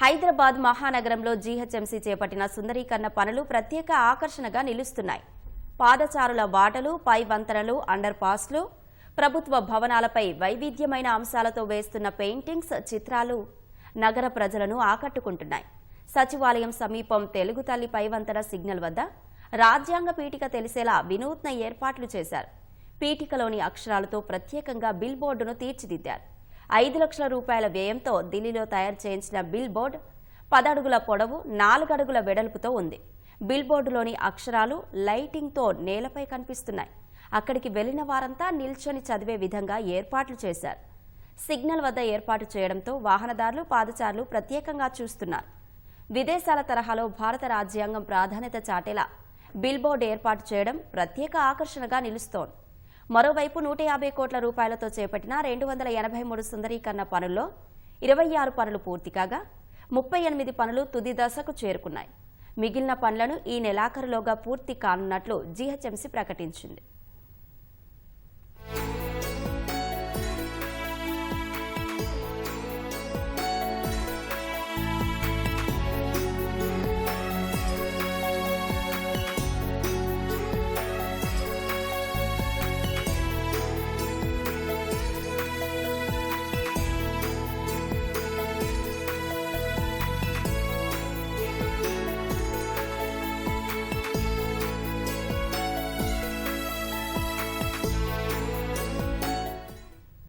హైదరాబాద్ మహానగరంలో జీహెచ్ఎంసీ చేపట్టిన సుందరీకరణ పనులు ప్రత్యేక ఆకర్షణగా నిలుస్తున్నాయి. పాదచారుల బాటలు పై వంతరలు అండర్ పాస్లు ప్రభుత్వ భవనాలపై వైవిధ్యమైన అంశాలతో వేస్తున్న పెయింటింగ్స్ చిత్రాలు నగర ప్రజలను ఆకట్టుకుంటున్నాయి. సచివాలయం సమీపం తెలుగు తల్లి పైవంతర సిగ్నల్ వద్ద రాజ్యాంగ పీఠిక తెలిసేలా వినూత్న ఏర్పాట్లు చేశారు. పీఠికలోని అక్షరాలతో ప్రత్యేకంగా బిల్ బోర్డును తీర్చిదిద్దారు. ఐదు లక్షల రూపాయల వ్యయంతో ఢిల్లీలో తయారు చేయించిన బిల్ బోర్డ్ పదడుగుల పొడవు నాలుగడుగుల వెడల్పుతో ఉంది. బిల్ బోర్డులోని అక్షరాలు లైటింగ్తో నేలపై కనిపిస్తున్నాయి. అక్కడికి వెళ్ళిన వారంతా నిల్చొని చదివే విధంగా ఏర్పాట్లు చేశారు. సిగ్నల్ వద్ద ఏర్పాటు చేయడంతో వాహనదారులు పాదచారులు ప్రత్యేకంగా చూస్తున్నారు. విదేశాల తరహాలో భారత రాజ్యాంగం ప్రాధాన్యత చాటేలా బిల్ బోర్డు ఏర్పాటు చేయడం ప్రత్యేక ఆకర్షణగా నిలుస్తోంది. మరోవైపు నూట యాభై కోట్ల రూపాయలతో చేపట్టిన రెండు వందల ఎనభై మూడు సుందరీకరణ పనుల్లో ఇరవై ఆరు పనులు పూర్తి కాగా ముప్పై ఎనిమిది పనులు తుది దశకు చేరుకున్నాయి. మిగిలిన పనులను ఈ నెలాఖరులోగా పూర్తి కానున్నట్లు జీహెచ్ఎంసీ ప్రకటించింది.